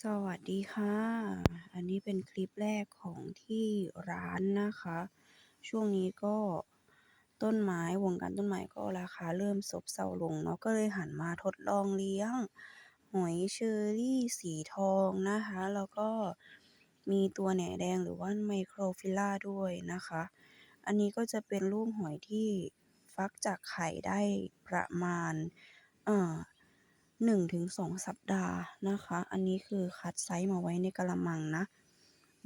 สวัสดีค่ะ อันนี้เป็นคลิปแรกของที่ร้านนะคะ ช่วงนี้ก็ต้นไม้วงการต้นไม้ก็ราคาเริ่มซบเซาลงเนาะก็เลยหันมาทดลองเลี้ยงหอยเชอรี่สีทองนะคะ แล้วก็มีตัวแหน่แดงหรือว่า Microphylla ด้วยนะคะ อันนี้ก็จะเป็นลูกหอยที่ฟักจากไข่ได้ประมาณเอ่อ 1-2 สัปดาห์นะคะ อันนี้คือคัดไซซ์มาไว้ในกะละมังนะ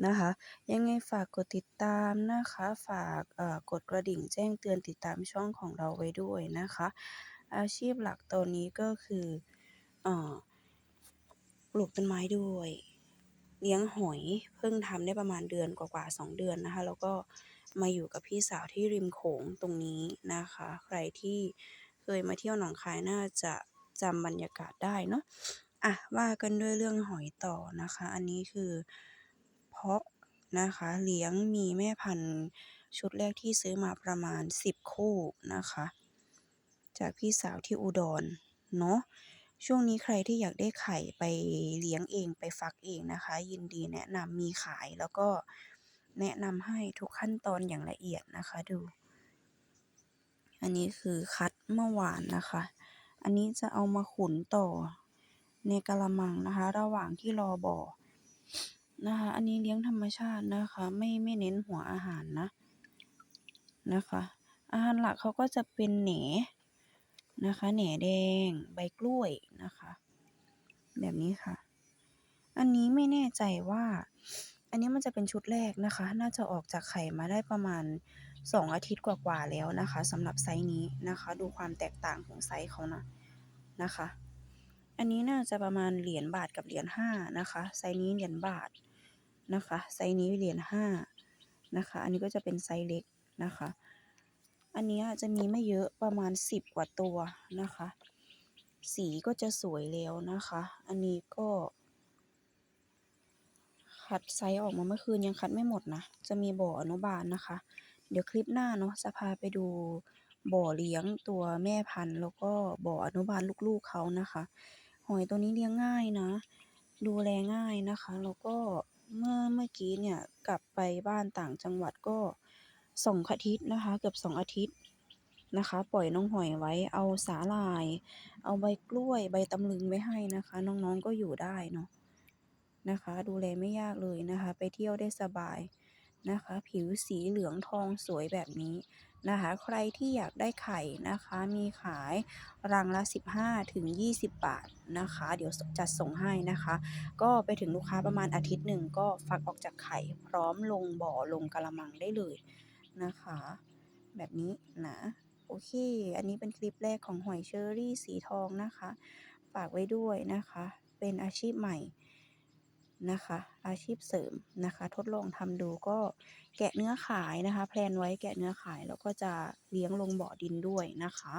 นะคะ ยังไงฝากกดติดตามนะคะ ฝากกดกระดิ่งแจ้งเตือนติดตามช่องของเราไว้ด้วยนะคะ อาชีพหลักตอนนี้ก็คือเอ่อปลูกต้นไม้ด้วย เลี้ยงหอยเพิ่งทำได้ประมาณเดือนกว่าๆ2เดือนนะคะ แล้วก็มาอยู่กับพี่สาวที่ริมโขงตรงนี้นะคะ ใครที่เคยมาเที่ยวหนองคายน่าจะ จำบรรยากาศได้เนาะอะว่ากันด้วยเรื่องหอยต่อนะคะ อันนี้คือเพาะนะคะเลี้ยงมีแม่พันธุ์ชุดแรกที่ซื้อมาประมาณ 10 คู่นะคะ จากพี่สาวที่อุดรเนาะช่วงนี้ใครที่อยากได้ไข่ไปเลี้ยงเองไปฟักเองนะคะ ยินดีแนะนำมีขายแล้วก็แนะนำให้ทุกขั้นตอนอย่างละเอียดนะคะดู อันนี้คือคัดเมื่อวานนะคะ อันนี้จะเอามาขุนต่อในกะละมังนะคะ ระหว่างที่รอบ่อนะคะ อันนี้เลี้ยงธรรมชาตินะคะ ไม่ไม่เน้นหัวอาหารนะนะคะ อาหารหลักเขาก็จะเป็นแหนนะคะแหน่แดงใบกล้วยนะคะ แบบนี้ค่ะ อันนี้ไม่แน่ใจว่า อันนี้มันจะเป็นชุดแรกนะคะ น่าจะออกจากไข่มาได้ประมาณ 2 อาทิตย์กว่าๆแล้วนะคะสำหรับไซซ์นี้นะคะ ดูความแตกต่างของไซซ์เขานะนะคะ อันนี้น่าจะประมาณเหรียญบาทกับเหรียญห้านะคะ ไซซ์นี้เหรียญบาทนะคะ ไซซ์นี้เหรียญห้านะคะ อันนี้ก็จะเป็นไซซ์เล็กนะคะ อันนี้จะมีไม่เยอะประมาณ 10 กว่าตัวนะคะ สีก็จะสวยแล้วนะคะ อันนี้ก็คัดไซซ์ออกมาเมื่อคืนยังคัดไม่หมดนะ จะมีบ่ออนุบาลนะคะ เดี๋ยวคลิปหน้าเนาะจะพาไปดูบ่อเลี้ยงตัวแม่พันธุ์แล้วก็บ่ออนุบาลลูกๆเขานะคะ หอยตัวนี้เลี้ยงง่ายนะ ดูแลง่ายนะคะ แล้วก็เมื่อเมื่อกี้เนี่ยกลับไปบ้านต่างจังหวัดก็2องอาทิตย์นะคะ เกือบ2อาทิตย์นะคะ ปล่อยน้องหอยไว้เอาสาหร่าย เอาใบกล้วยใบตำลึงไว้ให้นะคะ น้องๆก็อยู่ได้เนาะนะคะ ดูแลไม่ยากเลยนะคะ ไปเที่ยวได้สบาย นะคะ ผิวสีเหลืองทองสวยแบบนี้นะคะ ใครที่อยากได้ไข่นะคะ มีขายรังละ 15-20 บาทนะคะ เดี๋ยวจัดส่งให้นะคะ ก็ไปถึงลูกค้าประมาณอาทิตย์หนึ่งก็ฟักออกจากไข่ พร้อมลงบ่อลงกะละมังได้เลยนะคะ แบบนี้นะโอเค อันนี้เป็นคลิปแรกของหอยเชอรี่สีทองนะคะ ฝากไว้ด้วยนะคะ เป็นอาชีพใหม่ นะคะ อาชีพเสริมนะคะ ทดลองทำดูก็แกะเนื้อขายนะคะ แพลนไว้แกะเนื้อขายแล้วก็จะเลี้ยงลงบ่อดินด้วยนะคะ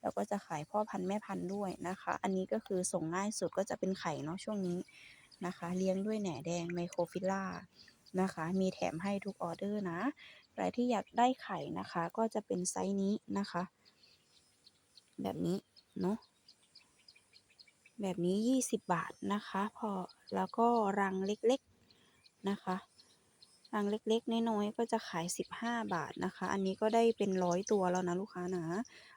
แล้วก็จะขายพ่อพันธุ์แม่พันธุ์ด้วยนะคะ อันนี้ก็คือส่งง่ายสุดก็จะเป็นไข่เนาะช่วงนี้นะคะ เลี้ยงด้วยแหน่แดง Microphylla นะคะ มีแถมให้ทุกออเดอร์นะใครที่อยากได้ไข่นะคะ ก็จะเป็นไซซ์นี้นะคะ แบบนี้เนาะ แบบนี้ 20 บาทนะคะ พอแล้วก็รังเล็กๆนะคะ รังเล็กๆน้อยๆก็จะขาย 15 บาทนะคะ อันนี้ก็ได้เป็น100ตัวแล้วนะลูกค้านะ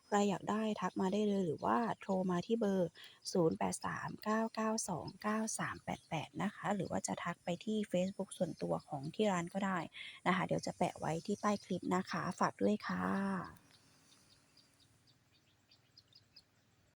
ใครอยากได้ทักมาได้เลยหรือว่าโทรมาที่เบอร์ 0839929388 นะคะ หรือว่าจะทักไปที่เฟซบุ๊กส่วนตัวของที่ร้านก็ได้นะคะ เดี๋ยวจะแปะไว้ที่ใต้คลิปนะคะ ฝากด้วยค่ะ